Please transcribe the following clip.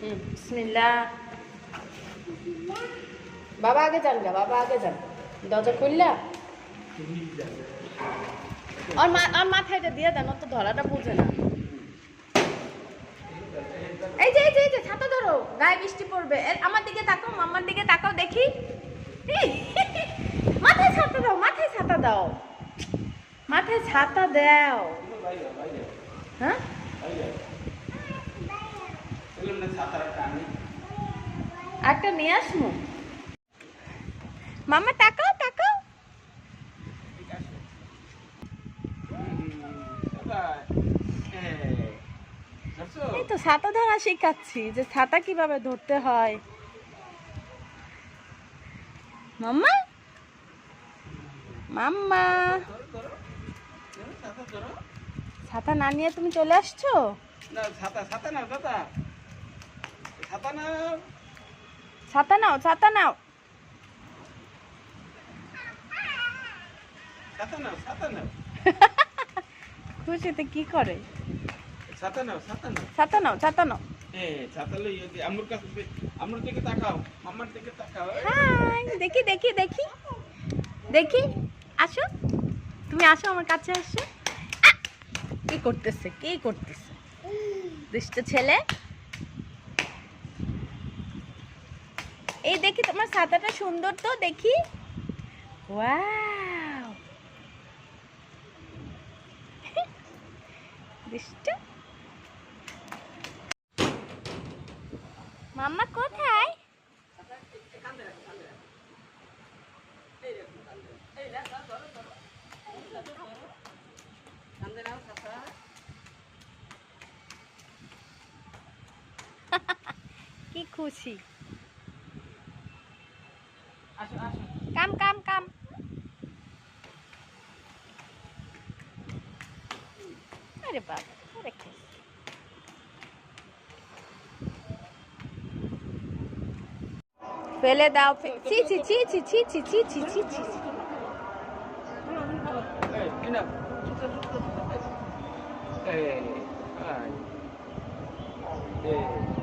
হুম, বাবা আগে যান গা বাবা আগে যান। দরজা খুললা? আর মা আর মাথায় এটা দিয়ে দেন তো ধরাটা বুঝে না। এই যে এই যে যে, ছাতা ধরো, গায়ে বৃষ্টি পড়বে। আমার দিকে তাকাও মাম্মার দিকে তাকাও, দেখি। মাথায় ছাতা দাও, মাথায় ছাতা দাও। মাথায় ছাতা দাও। হ্যাঁ? একটা নিয়ে আসমু। মামা, তাকাও তাকাও এই তো ছাতা ধরা শেখাচ্ছি যে ছাতা কীভাবে ধরতে হয়। মাম্মা? মাম্মা? ছাতা না নিয়ে তুমি চলে আসছো? ছাতা নাও। ছাতা নাও ছাতা নাও। খুশিতে কি করে? দেখি আসো। তুমি আসো আমার কাছে আসো কি করতেছে কি করতেছে? ছেলে। এই দেখি তোমার ছাতাটা সুন্দর তো দেখি। দৃষ্টি। মাম্মা কোথায়? কি খুশি। কাম কাম কাম। আরে বাবা আরে ফেলে দাও ফে- ছি ছি ছি ছি ছি ছি ছি ছি ছি ছি ছি। এই